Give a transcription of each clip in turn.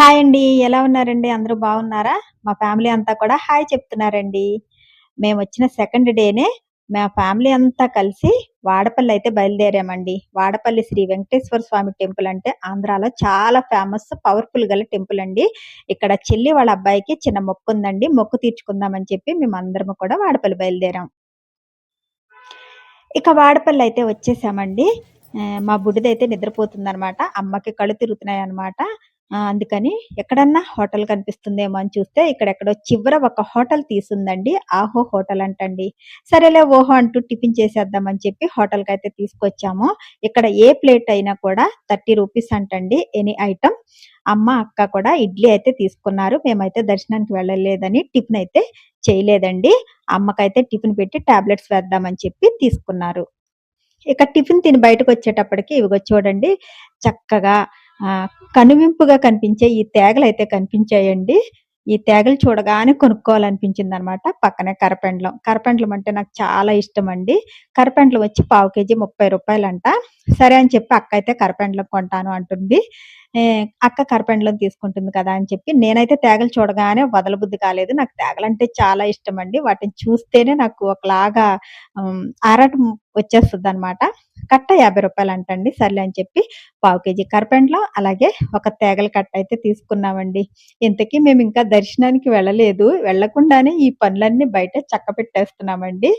Hi అండి. ఎలా ఉన్నారండి? అందరూ బాగున్నారా? మా ఫ్యామిలీ అంతా కూడా హాయ్ చెప్తున్నారండి. మేము వచ్చిన సెకండ్ డేనే మా ఫ్యామిలీ అంతా కలిసి వాడపల్లి అయితే బయలుదేరామండి. వాడపల్లి శ్రీ వెంకటేశ్వర స్వామి టెంపుల్ అంటే ఆంధ్రాలో చాలా ఫేమస్ పవర్‌ఫుల్ గల టెంపుల్ అండి. ఇక్కడ చెల్లి వాళ్ళ అబ్బాయికి చిన్న మొక్కు ఉందండి మొక్కు తీర్చుకుందామని చెప్పి మేము అందరం కూడా వాడపల్లి బయలుదేరాం. ఇక వాడపల్లి అయితే వచ్చేసామండి. మా బుడ్డిదైతే నిద్రపోతుందనమాట. అమ్మకి కళ్ళు తిరుగుతున్నాయి అనమాట అందుకని ఎక్కడన్నా హోటల్ కనిపిస్తుందేమో అని చూస్తే ఇక్కడెక్కడో చివర ఒక హోటల్ తీసుందండి. ఆహో హోటల్ అంటండి. సరేలే ఓహో అంటూ టిఫిన్ చేసేద్దామని చెప్పి హోటల్‌కైతే తీసుకొచ్చాము. ఇక్కడ ఏ ప్లేట్ అయినా కూడా 30 రూపీస్ అంటండి ఎనీ ఐటమ్ అమ్మ, అక్క కూడా ఇడ్లీ అయితే తీసుకున్నారు. మేమైతే దర్శనానికి వెళ్ళలేదని టిఫిన్ అయితే చేయలేదండి. అమ్మకైతే టిఫిన్ పెట్టి టాబ్లెట్స్ వేద్దామని చెప్పి తీసుకున్నారు. ఇక టిఫిన్ తిని బయటకు వచ్చేటప్పటికి ఇవిగో చూడండి చక్కగా కనువింపుగా కనిపించే ఈ తేగలు అయితే కనిపించాయండి. ఈ తేగలు చూడగానే కొనుక్కోవాలనిపించింది అనమాట పక్కనే కరపెండలం. కరపెండలం అంటే నాకు చాలా ఇష్టం అండి కరపెండలం వచ్చి పావు కేజీ ముప్పై రూపాయలంట సరే అని చెప్పి అక్క అయితే కరపెండలం కొంటాను అంటుంది. అక్క కరపెండలం తీసుకుంటుంది కదా! అని చెప్పి నేనైతే తేగలు చూడగానే వదలబుద్ధి కాలేదు. నాకు తేగలంటే చాలా ఇష్టం అండి వాటిని చూస్తేనే నాకు ఒకలాగా ఆరాటం వచ్చేస్తుంది అనమాట కట్ట యాభై రూపాయలు అంటండి. సర్లే అని చెప్పి పావు కేజీ కరపెండ్లో అలాగే ఒక తేగల కట్ట అయితే తీసుకున్నామండి. ఇంతకీ మేము ఇంకా దర్శనానికి వెళ్ళలేదు. వెళ్ళకుండానే ఈ పనులన్నీ బయట చక్క పెట్టేస్తున్నామండి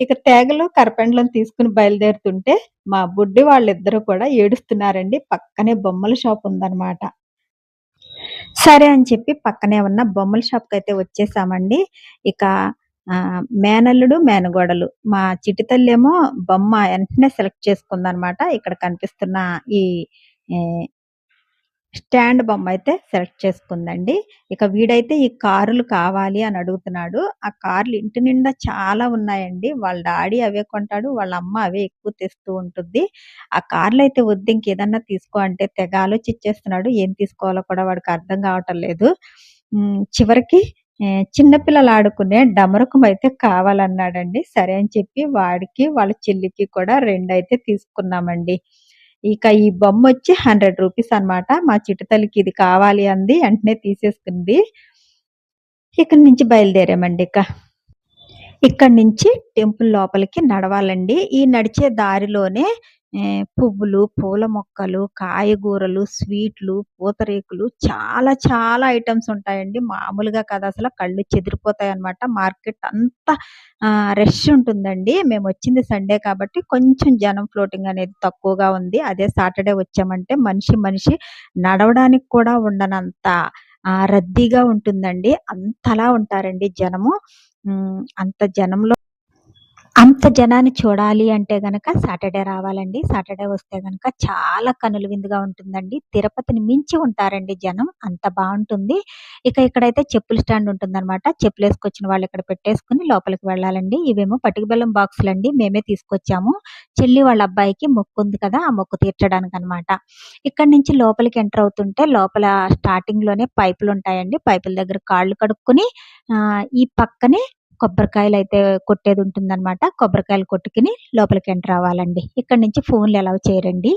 ఇక తేగలు, కరపెండ్లను తీసుకొని బయలుదేరుతుంటే మా బుడ్డి వాళ్ళిద్దరూ కూడా ఏడుస్తున్నారండి. పక్కనే బొమ్మల షాప్ ఉందన్నమాట సరే అని చెప్పి పక్కనే ఉన్న బొమ్మల షాప్‌కైతే వచ్చేసామండి. ఇక మేనల్లుడు, మేనగోడలు మా చిటితల్లేమో బొమ్మ వెంటనే సెలెక్ట్ చేసుకుందనమాట. ఇక్కడ కనిపిస్తున్న ఈ స్టాండ్ బొమ్మ అయితే సెలెక్ట్ చేసుకుందండి. ఇక వీడైతే ఈ కారులు కావాలి అని అడుగుతున్నాడు. ఆ కార్లు ఇంటి నిండా చాలా ఉన్నాయండి. వాళ్ళ డాడీ అవే కొంటాడు. వాళ్ళ అమ్మ అవే ఎక్కువ తెస్తూ ఉంటుంది. ఆ కార్లు అయితే వద్దు ఇంకేదన్నా తీసుకో అంటే తెగ ఆలోచించేస్తున్నాడు ఏం తీసుకోవాలో కూడా వాడికి అర్థం కావటం లేదు. చివరికి చిన్నపిల్లలు ఆడుకునే డమరకం అయితే కావాలన్నాడండి. సరే అని చెప్పి వాడికి, వాళ్ళ చెల్లికి కూడా రెండయితే తీసుకున్నామండి. ఇక ఈ బొమ్మ వచ్చి హండ్రెడ్ రూపీస్ అనమాట. మా చిట్టుతల్లికి ఇది కావాలి అంది. వెంటనే తీసేసుకుంది. ఇక్కడి నుంచి బయలుదేరామండి ఇక. ఇక్కడి నుంచి టెంపుల్ లోపలికి నడవాలండి. ఈ నడిచే దారిలోనే పువ్వులు, పూల మొక్కలు, కాయగూరలు, స్వీట్లు, పూతరేకులు చాలా చాలా ఐటమ్స్ ఉంటాయండి. మామూలుగా కాదసల కళ్ళు చెదిరిపోతాయి అనమాట మార్కెట్ అంతా రష్ ఉంటుందండి. మేము వచ్చింది సండే కాబట్టి కొంచెం జనం ఫ్లోటింగ్ అనేది తక్కువగా ఉంది. అదే సాటర్‌డే వచ్చామంటే మనిషి మనిషి నడవడానికి కూడా ఉండనంత రద్దీగా ఉంటుందండి. అంతలా ఉంటారండి జనము. అంత జనంలో అంత జనాన్ని చూడాలి అంటే గనక సాటర్‌డే రావాలండి. సాటర్‌డే వస్తే గనక చాలా కనుల విందుగా ఉంటుందండి. తిరుపతిని మించి ఉంటారండి జనం. అంత బాగుంటుంది ఇక ఇక్కడైతే చెప్పుల స్టాండ్ ఉంటుందన్నమాట చెప్పులు వేసుకొచ్చిన వాళ్ళు ఇక్కడ పెట్టేసుకొని లోపలికి వెళ్ళాలండి. ఇవేమో పటిక బెల్లం బాక్సులండి. మేమే తీసుకొచ్చాము. చెల్లి వాళ్ళ అబ్బాయికి మొక్కుంది కదా! ఆ మొక్కు తీర్చడానికి అనమాట ఇక్కడ నుంచి లోపలికి ఎంటర్ అవుతుంటే లోపల స్టార్టింగ్లోనే పైపులు ఉంటాయండి పైపుల దగ్గర కాళ్ళు కడుక్కుని ఈ పక్కనే కొబ్బరికాయలు అయితే కొట్టేది ఉంటుంది అనమాట కొబ్బరికాయలు కొట్టుకుని లోపలికి ఎంటర్ అవ్వాలండి. ఇక్కడ నుంచి ఫోన్‌లు అలౌ చేయరండి.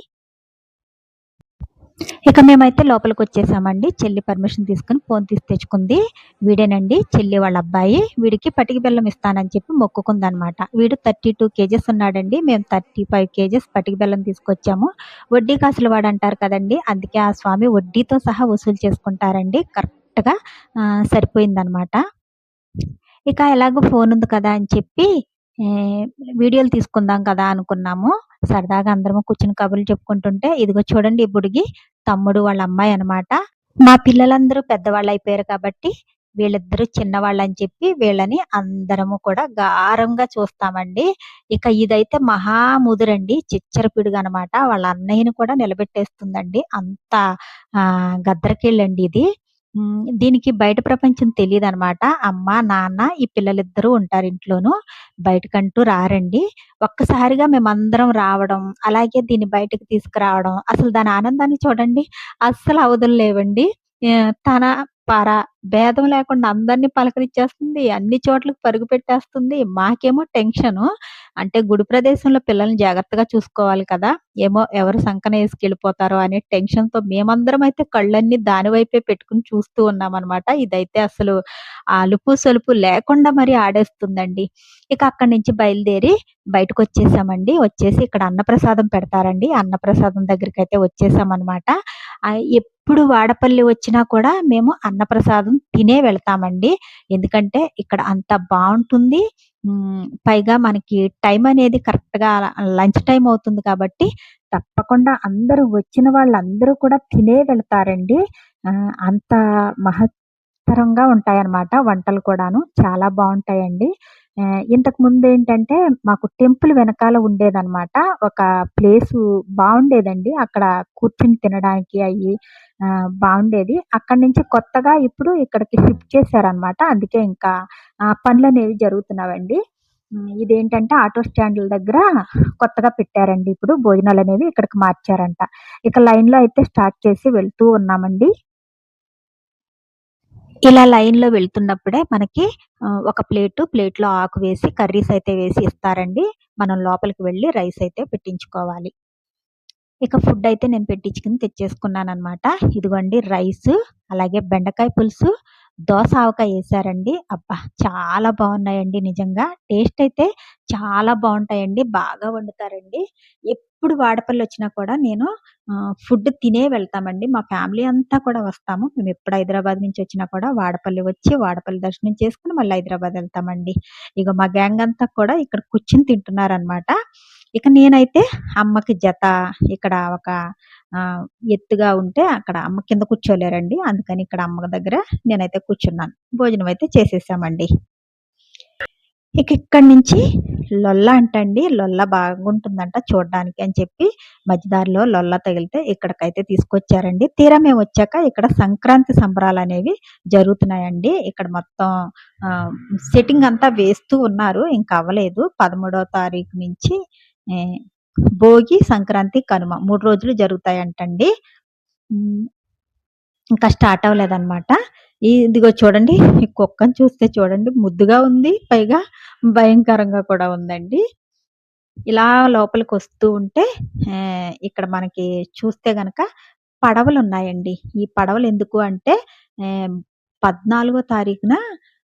ఇక మేమైతే లోపలికి వచ్చేసామండి చెల్లి పర్మిషన్ తీసుకుని ఫోన్ తీసి తెచ్చుకుంది. వీడేనండి చెల్లి వాళ్ళ అబ్బాయి. వీడికి పటికి బెల్లం ఇస్తానని చెప్పి మొక్కుకుందనమాట. వీడు 32 కేజెస్ ఉన్నాడండి. మేము 35 కేజెస్ పటికి బెల్లం తీసుకొచ్చాము. వడ్డీ వాడు అంటారు కదండి అందుకే ఆ స్వామి వడ్డీతో సహా వసూలు చేసుకుంటారండి. కరెక్ట్‌గా సరిపోయిందనమాట. ఇక ఎలాగో ఫోన్ ఉంది కదా! అని చెప్పి వీడియోలు తీసుకుందాం కదా! అనుకున్నాము. సరదాగా అందరము కూర్చుని కబుర్లు చెప్పుకుంటుంటే ఇదిగో చూడండి ఈ తమ్ముడు వాళ్ళ అమ్మాయి అనమాట. మా పిల్లలందరూ పెద్దవాళ్ళయిపోయారు కాబట్టి వీళ్ళిద్దరూ చిన్నవాళ్ళని చెప్పి వీళ్ళని అందరము కూడా గారంగా చూస్తామండి. ఇక ఇదైతే మహా ముదురండి. అనమాట పిడుగనమాట. వాళ్ళ అన్నయ్యని కూడా నిలబెట్టేస్తుందండి. అంత ఆహ్, ఇది. దీనికి బయట ప్రపంచం తెలియదు అనమాట అమ్మ, నాన్న ఈ పిల్లలిద్దరూ ఉంటారు ఇంట్లోనూ బయటకంటూ రారండి. ఒక్కసారిగా మేమందరం రావడం, అలాగే దీన్ని బయటకు తీసుకురావడం, అసలు దాని ఆనందాన్ని చూడండి. అస్సలు అవధులు లేవండి. తన, పారా భేదం లేకుండా అందరిని పలకరించేస్తుంది. అన్ని చోట్లకి పరుగు పెట్టేస్తుంది. మాకేమో టెన్షన్ అంటే గుడి ప్రదేశంలో పిల్లల్ని జాగ్రత్తగా చూసుకోవాలి కదా! ఏమో ఎవరు సంకన వేసుకెళ్ళిపోతారో అనే టెన్షన్‌తో మేమందరం అయితే కళ్ళన్నీ దాని వైపే పెట్టుకొని చూస్తూ ఉన్నామనమాట. ఇదైతే అసలు అలుపు సొలుపు లేకుండా మరి ఆడేస్తుందండి. ఇక అక్కడి నుంచి బయలుదేరి బయటకు వచ్చేసామండి వచ్చేసి ఇక్కడ అన్నప్రసాదం పెడతారండి. అన్నప్రసాదం దగ్గరికి అయితే వచ్చేసామన్నమాట ఎప్పుడు వాడపల్లి వచ్చినా కూడా మేము అన్నప్రసాదం తినే వెళ్తామండి. ఎందుకంటే ఇక్కడ అంత బాగుంటుంది పైగా మనకి టైం అనేది కరెక్ట్‌గా లంచ్ టైం అవుతుంది కాబట్టి తప్పకుండా అందరూ వచ్చిన వాళ్ళందరూ కూడా తినే వెళ్తారండి. అంత మహత్తరంగా ఉంటాయన్నమాట వంటలు కూడాను. చాలా బాగుంటాయండి ఇంతకు ముందు ఏంటంటే మాకు టెంపుల్ వెనకాల ఉండేదనమాట. ఒక ప్లేసు బాగుండేదండి అక్కడ కూర్చొని తినడానికి అయ్యి బాగుండేది అక్కడి నుంచి కొత్తగా ఇప్పుడు ఇక్కడికి షిఫ్ట్ చేశారనమాట. అందుకే ఇంకా పనులు అనేవి జరుగుతున్నావండి ఇదేంటంటే ఆటో స్టాండ్‌ల దగ్గర కొత్తగా పెట్టారండి ఇప్పుడు. భోజనాలు అనేవి ఇక్కడికి మార్చారంట. ఇక లైన్‌లో అయితే స్టార్ట్ చేసి వెళ్తూ ఉన్నామండి. ఇలా లైన్‌లో వెళ్తున్నప్పుడే మనకి ఒక ప్లేటు, ప్లేట్‌లో ఆకు వేసి కర్రీస్ అయితే వేసి ఇస్తారండి. మనం లోపలికి వెళ్ళి రైస్ అయితే పెట్టించుకోవాలి. ఇక ఫుడ్ అయితే నేను పెట్టించుకుని తెచ్చేసుకున్నాను అనమాట ఇదిగోండి రైస్ అలాగే బెండకాయ పులుసు, దోస ఆవకాయ వేసారండి అబ్బా! చాలా బాగున్నాయండి నిజంగా. టేస్ట్ అయితే చాలా బాగుంటాయండి బాగా వండుతారండి. ఎప్పుడు వాడపల్లి వచ్చినా కూడా నేను ఫుడ్ తినే వెళ్తామండి. మా ఫ్యామిలీ అంతా కూడా వస్తాము. మేము ఎప్పుడు హైదరాబాద్ నుంచి వచ్చినా కూడా వాడపల్లి వచ్చి, వాడపల్లి దర్శనం చేసుకుని మళ్ళీ హైదరాబాద్ వెళ్తామండి ఇక మా గ్యాంగ్ అంతా కూడా ఇక్కడ కూర్చొని తింటున్నారనమాట. ఇక నేనైతే అమ్మకి జత ఇక్కడ ఒక ఎత్తుగా ఉంటే అక్కడ అమ్మ కింద కూర్చోలేరండి. అందుకని ఇక్కడ అమ్మ దగ్గర నేనైతే కూర్చున్నాను. భోజనం అయితే చేసేసామండి. ఇక ఇక్కడి నుంచి లొల్ల అంటండి. లొల్ల బాగుంటుందంట చూడడానికి అని చెప్పి మధ్యదారిలో లొల్ల తగిలితే ఇక్కడికైతే తీసుకొచ్చారండి. తీరా మేము వచ్చాక ఇక్కడ సంక్రాంతి సంబరాలు అనేవి జరుగుతున్నాయండి. ఇక్కడ మొత్తం సెట్టింగ్ అంతా వేస్తూ ఉన్నారు. ఇంక అవ్వలేదు. 13వ తారీఖు నుంచి భోగి, సంక్రాంతి, కనుమ మూడు రోజులు జరుగుతాయంటండి. ఇంకా స్టార్ట్ అవ్వలేదన్నమాట ఇదిగో చూడండి ఈ కుక్కని చూస్తే చూడండి ముద్దుగా ఉంది. పైగా భయంకరంగా కూడా ఉందండి. ఇలా లోపలికి వస్తూ ఉంటే ఇక్కడ మనకి చూస్తే గనక పడవలున్నాయండి. ఈ పడవలు ఎందుకు అంటే పద్నాలుగో తారీఖున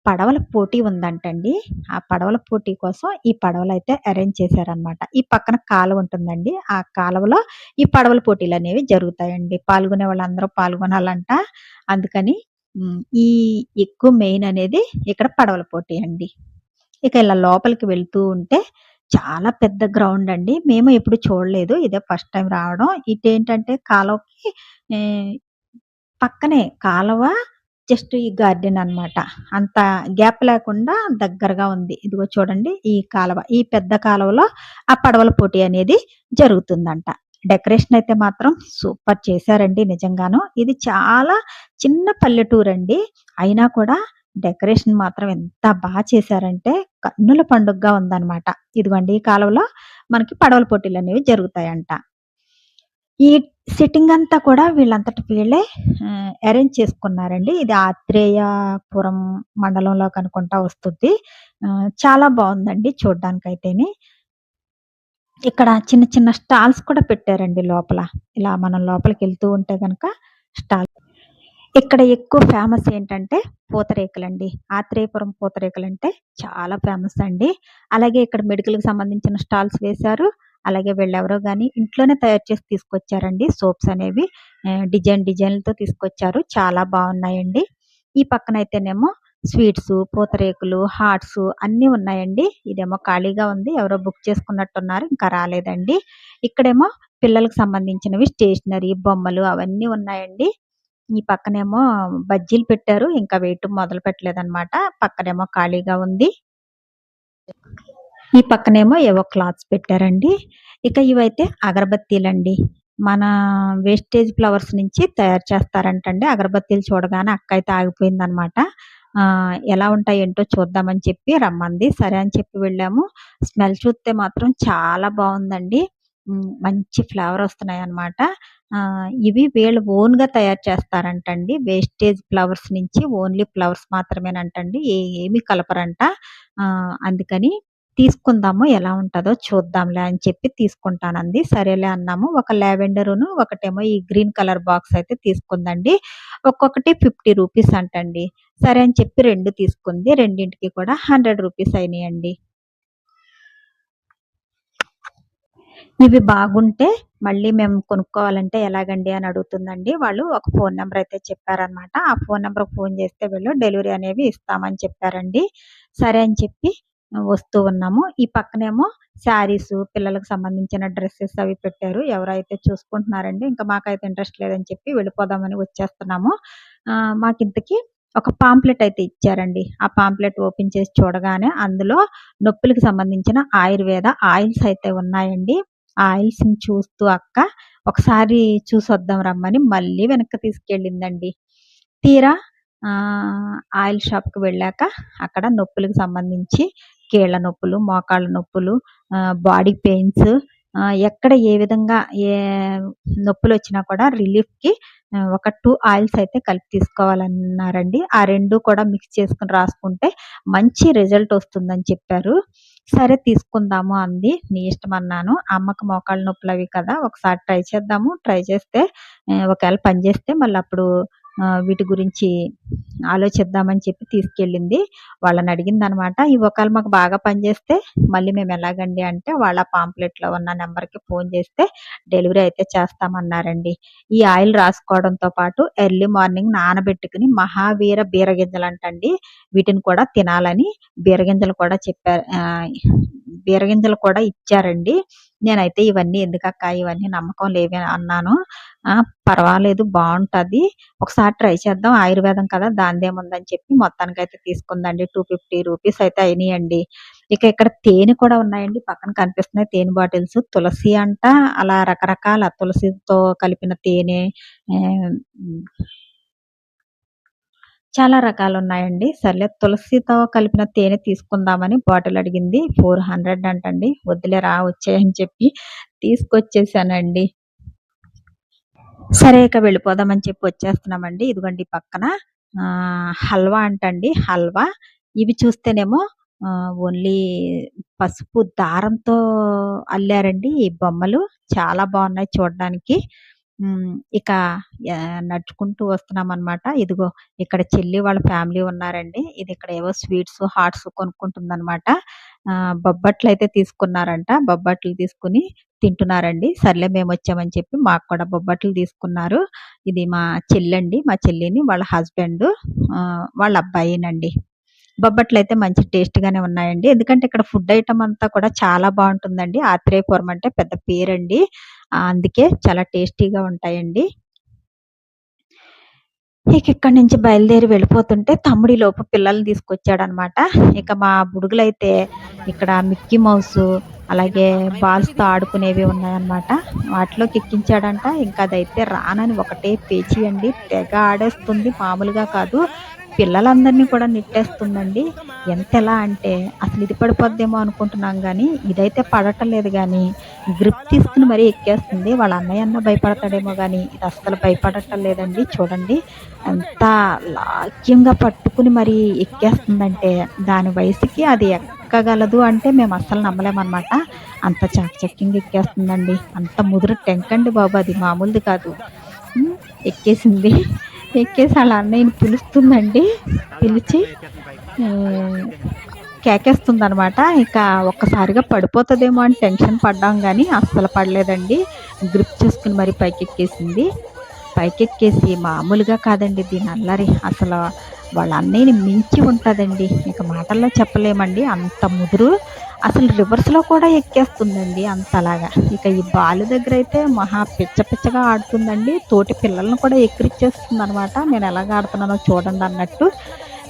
పడవల పోటీ ఉందంటండి. ఆ పడవల పోటీ కోసం ఈ పడవలైతే అరేంజ్ చేశారనమాట. ఈ పక్కన కాలువ ఉంటుందండి. ఆ కాలువలో ఈ పడవల పోటీలు అనేవి జరుగుతాయండి. పాల్గొనే వాళ్ళందరూ పాల్గొనాలంట. అందుకని ఈ ఎక్కువ మెయిన్ అనేది ఇక్కడ పడవల పోటీ అండి. ఇక ఇలా లోపలికి వెళ్తూ ఉంటే చాలా పెద్ద గ్రౌండ్ అండి. మేము ఎప్పుడు చూడలేదు. ఇదే ఫస్ట్ టైం రావడం. ఇటేంటంటే కాలువకి పక్కనే కాలువ జస్ట్ ఈ గార్డెన్ అన్నమాట. అంత గ్యాప్ లేకుండా దగ్గరగా ఉంది. ఇదిగో చూడండి ఈ కాలువ. ఈ పెద్ద కాలువలో ఆ పడవల పోటీ అనేది జరుగుతుందంట. డెకరేషన్ అయితే మాత్రం సూపర్ చేశారండి నిజంగాను. ఇది చాలా చిన్న పల్లెటూరండి. అయినా కూడా డెకరేషన్ మాత్రం ఎంత బాగా చేశారంటే కన్నుల పండుగగా ఉందన్నమాట. ఇదిగోండి ఈ కాలువలో మనకి పడవల పోటీలు అనేవి జరుగుతాయంట. ఈ సిట్టింగ్ అంతా కూడా వీళ్ళంతటి వీళ్ళే అరేంజ్ చేసుకున్నారండి. ఇది ఆత్రేయపురం మండలంలో కనుకుంటా వస్తుంది. చాలా బాగుందండి చూడ్డానికైతేని. ఇక్కడ చిన్న చిన్న స్టాల్స్ కూడా పెట్టారండి లోపల. ఇలా మనం లోపలికి వెళ్తూ ఉంటే కనుక స్టాల్ ఇక్కడ ఎక్కువ ఫేమస్ ఏంటంటే పూతరేకులండి. ఆత్రేయపురం పూతరేకులంటే చాలా ఫేమస్ అండి. అలాగే ఇక్కడ మెడికల్‌కి సంబంధించిన స్టాల్స్ వేశారు. అలాగే వెళ్ళెవరో కానీ ఇంట్లోనే తయారు చేసి తీసుకొచ్చారండి సోప్స్ అనేవి. డిజైన్ డిజైన్‌లతో తీసుకొచ్చారు. చాలా బాగున్నాయండి ఈ పక్కనైతేనేమో స్వీట్స్ పూతరేకులు, హాట్సు అన్నీ ఉన్నాయండి. ఇదేమో ఖాళీగా ఉంది. ఎవరో బుక్ చేసుకున్నట్టున్నారు. ఇంకా రాలేదండి. ఇక్కడేమో పిల్లలకు సంబంధించినవి స్టేషనరీ, బొమ్మలు అవన్నీ ఉన్నాయండి. ఈ పక్కనేమో బజ్జీలు పెట్టారు. ఇంకా వేయటం మొదలు పెట్టలేదన్నమాట. పక్కనేమో ఖాళీగా ఉంది. ఈ పక్కనేమో ఏవో క్లాత్స్ పెట్టారండి. ఇక ఇవైతే అగరబత్తీలండి. మన వేస్టేజ్ ఫ్లవర్స్ నుంచి తయారు చేస్తారంటండి. అగరబత్తీలు చూడగానే అక్కయితే ఆగిపోయిందనమాట. ఎలా ఉంటాయి ఏంటో చూద్దామని చెప్పి రమ్మంది. సరే అని చెప్పి వెళ్ళాము. స్మెల్ చూస్తే మాత్రం చాలా బాగుందండి మంచి ఫ్లేవర్ వస్తున్నాయి అన్నమాట ఇవి వీళ్ళు ఓన్‌గా తయారు చేస్తారంటండి. వేస్టేజ్ ఫ్లవర్స్ నుంచి ఓన్లీ ఫ్లవర్స్ మాత్రమేనంటండి. ఏ ఏమి కలపరంట. అందుకని తీసుకుందాము ఎలా ఉంటుందో చూద్దాంలే అని చెప్పి తీసుకుంటానంది. సరేలే అన్నాము. ఒక లావెండరును, ఒకటేమో ఈ గ్రీన్ కలర్ బాక్స్ అయితే తీసుకుందండి. ఒక్కొక్కటి 50 రూపీస్ అంటండి. సరే అని చెప్పి రెండు తీసుకుంది. రెండింటికి కూడా 100 రూపీస్ అయినాయండి. ఇవి బాగుంటే మళ్ళీ మేము కొనుక్కోవాలంటే ఎలాగండి అని అడుగుతుందండి. వాళ్ళు ఒక ఫోన్ నెంబర్ అయితే చెప్పారనమాట. ఆ ఫోన్ నెంబర్కి ఫోన్ చేస్తే వీళ్ళు డెలివరీ అనేవి ఇస్తామని చెప్పారండి. సరే అని చెప్పి వస్తూ ఉన్నాము. ఈ పక్కనేమో శారీస్ పిల్లలకు సంబంధించిన డ్రెస్సెస్ అవి పెట్టారు. ఎవరైతే చూసుకుంటున్నారండి. ఇంకా మాకైతే ఇంట్రెస్ట్ లేదని చెప్పి వెళ్ళిపోదామని వచ్చేస్తున్నాము. మాకు మాకింతకి ఒక పాంప్లెట్ అయితే ఇచ్చారండి. ఆ పాంప్లెట్ ఓపెన్ చేసి చూడగానే అందులో నొప్పులకు సంబంధించిన ఆయుర్వేద ఆయిల్స్ అయితే ఉన్నాయండి. ఆయిల్స్‌ని చూస్తూ అక్క ఒకసారి చూసొద్దాం రమ్మని మళ్ళీ వెనక్కి తీసుకెళ్ళిందండి. తీరా ఆయిల్ షాప్‌కి వెళ్ళాక అక్కడ నొప్పులకు సంబంధించి కీళ్ళ నొప్పులు, మోకాళ్ళ నొప్పులు, బాడీ పెయిన్స్ ఎక్కడ ఏ విధంగా ఏ నొప్పులు వచ్చినా కూడా రిలీఫ్‌కి ఒక టూ ఆయిల్స్ అయితే కలిపి తీసుకోవాలన్నారండి. ఆ రెండు కూడా మిక్స్ చేసుకుని రాసుకుంటే మంచి రిజల్ట్ వస్తుందని చెప్పారు. సరే తీసుకుందాము అంది. నీ ఇష్టం అన్నాను. అమ్మకు మోకాళ్ళ నొప్పులు అవి కదా! ఒకసారి ట్రై చేద్దాము. ట్రై చేస్తే ఒకవేళ పనిచేస్తే మళ్ళీ అప్పుడు వీటి గురించి ఆలోచిద్దామని చెప్పి తీసుకెళ్ళింది. వాళ్ళని అడిగింది అనమాట ఇవి ఒకవేళ మాకు బాగా పనిచేస్తే మళ్ళీ మేము ఎలాగండి అంటే వాళ్ళ పాంప్లెట్‌లో ఉన్న నెంబర్కి ఫోన్ చేస్తే డెలివరీ అయితే చేస్తామన్నారండి. ఈ ఆయిల్ రాసుకోవడంతో పాటు ఎర్లీ మార్నింగ్ నానబెట్టుకుని మహావీర బీరగింజలు అంటండి వీటిని కూడా తినాలని బీరగింజలు కూడా చెప్పారు. బీరగింజలు కూడా ఇచ్చారండి. నేనైతే ఇవన్నీ ఎందుకక్క ఇవన్నీ నమ్మకం లేవే అన్నాను. పర్వాలేదు బాగుంటుంది ఒకసారి ట్రై చేద్దాం ఆయుర్వేదం కదా! దానిదేముందని చెప్పి మొత్తానికైతే తీసుకుందండి. 250 రూపీస్ అయితే అయినాయండి ఇక ఇక్కడ తేనె కూడా ఉన్నాయండి. పక్కన కనిపిస్తున్నాయి తేనె బాటిల్స్. తులసి అంట అలా రకరకాల తులసితో కలిపిన తేనె చాలా రకాలు ఉన్నాయండి సర్లే తులసితో కలిపిన తేనె తీసుకుందామని బాటిల్ అడిగింది. 400 అంటండి. వద్దులేరా వచ్చాయని చెప్పి తీసుకొచ్చేసానండి. సరే ఇక వెళ్ళిపోదామని చెప్పి వచ్చేస్తున్నామండి. ఇదిగోండి పక్కన హల్వా అంటండి. హల్వా ఇవి చూస్తేనేమో ఓన్లీ పసుపు దారంతో అల్లారండి ఈ బొమ్మలు. చాలా బాగున్నాయి చూడడానికి హ్మ్. ఇక యాహ్, నడుచుకుంటూ వస్తున్నామనమాట. ఇదిగో ఇక్కడ చెల్లి వాళ్ళ ఫ్యామిలీ ఉన్నారండి. ఇది ఇక్కడ ఏవో స్వీట్స్, హాట్స్ కొనుక్కుంటుందనమాట. ఆహ్, బొబ్బట్లయితే తీసుకున్నారంట. బొబ్బట్లు తీసుకొని తింటున్నారండి. సర్లే మేమొచ్చామని చెప్పి మాకు కూడా బొబ్బట్లు తీసుకున్నారు. ఇది మా చెల్లండి. మా చెల్లిని వాళ్ళ హస్బెండు ఆహ్, వాళ్ళ అబ్బాయినండి. బొబ్బట్లు అయితే మంచి టేస్ట్‌గానే ఉన్నాయండి. ఎందుకంటే ఇక్కడ ఫుడ్ ఐటమ్ అంతా కూడా చాలా బాగుంటుందండి ఆత్రేయపురం అంటే పెద్ద పేరండి. అందుకే చాలా టేస్టీగా ఉంటాయండి. ఇక ఇక్కడి నుంచి బయలుదేరి వెళ్ళిపోతుంటే తమ్ముడి లోపు పిల్లల్ని తీసుకొచ్చాడు అనమాట ఇక మా బుడుగులైతే ఇక్కడ మిక్కీ మౌస్ అలాగే బాల్స్‌తో ఆడుకునేవి ఉన్నాయన్నమాట. వాటిలో ఎక్కించాడంట. ఇంకా అదైతే రానని ఒకటే పేచి అండి. తెగ ఆడేస్తుంది మామూలుగా కాదు. పిల్లలందరినీ కూడా నెట్టేస్తుందండి. ఎంత ఎలా అంటే అసలు ఇది పడిపోద్దేమో అనుకుంటున్నాం కానీ ఇదైతే పడటం లేదు కానీ గ్రిప్ తీసుకుని మరీ ఎక్కేస్తుంది. వాళ్ళ అన్నయ్య అన్న భయపడతాడేమో కానీ ఇది అస్సలు భయపడటం లేదండి. చూడండి ఎంత లాక్యంగా పట్టుకుని మరీ ఎక్కేస్తుందంటే, దాని వయసుకి అది ఎక్కగలదు అంటే మేము అస్సలు నమ్మలేమనమాట. అంత చాకచక్యంగా ఎక్కేస్తుందండి. అంత ముదురు టెంకండి బాబు అది మామూలుది కాదు. ఎక్కేసింది. ఎక్కేసి వాళ్ళ అన్నయ్యని పిలుస్తుందండి. పిలిచి కేకేస్తుంది అనమాట ఇక ఒక్కసారిగా పడిపోతుందేమో అని టెన్షన్ పడ్డాం కానీ అస్సలు పడలేదండి. గ్రిప్ చేసుకుని మరీ పైకెక్కేసింది. పైకెక్కేసి మామూలుగా కాదండి దీని అల్లరి. అసలు వాళ్ళ అన్నయ్యని మించి ఉంటుందండి ఇక మాటల్లో చెప్పలేమండి. అంత ముదురు. అసలు రివర్స్‌లో కూడా ఎక్కేస్తుందండి అంతలాగా. ఇక ఈ బాలు దగ్గర అయితే మహా పిచ్చ పిచ్చగా ఆడుతుందండి. తోటి పిల్లల్ని కూడా ఎక్కిరిచ్చేస్తుంది అనమాట నేను ఎలాగ ఆడుతున్నానో చూడండి అన్నట్టు.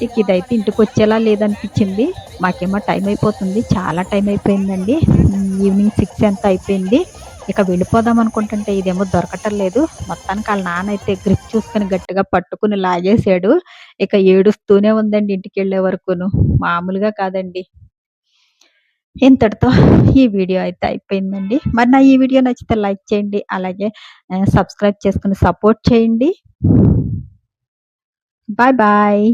ఇక ఇదైతే ఇంటికి వచ్చేలా లేదనిపించింది మాకేమో టైం అయిపోతుంది. చాలా టైం అయిపోయిందండి. ఈవినింగ్ సిక్స్ ఎంత అయిపోయింది. ఇక వెళ్ళిపోదాం అనుకుంటుంటే ఇదేమో దొరకటం లేదు. మొత్తానికి వాళ్ళ నాన్న అయితే గ్రిప్ చూసుకొని గట్టిగా పట్టుకుని లాగేసాడు. ఇక ఏడుస్తూనే ఉందండి ఇంటికి వెళ్ళే వరకును. మామూలుగా కాదండి. ఇంతటితో ఈ వీడియో అయితే అయిపోయిందండి. మరి నా ఈ వీడియో నచ్చితే లైక్ చేయండి అలాగే సబ్స్క్రైబ్ చేసుకుని సపోర్ట్ చేయండి. Bye bye.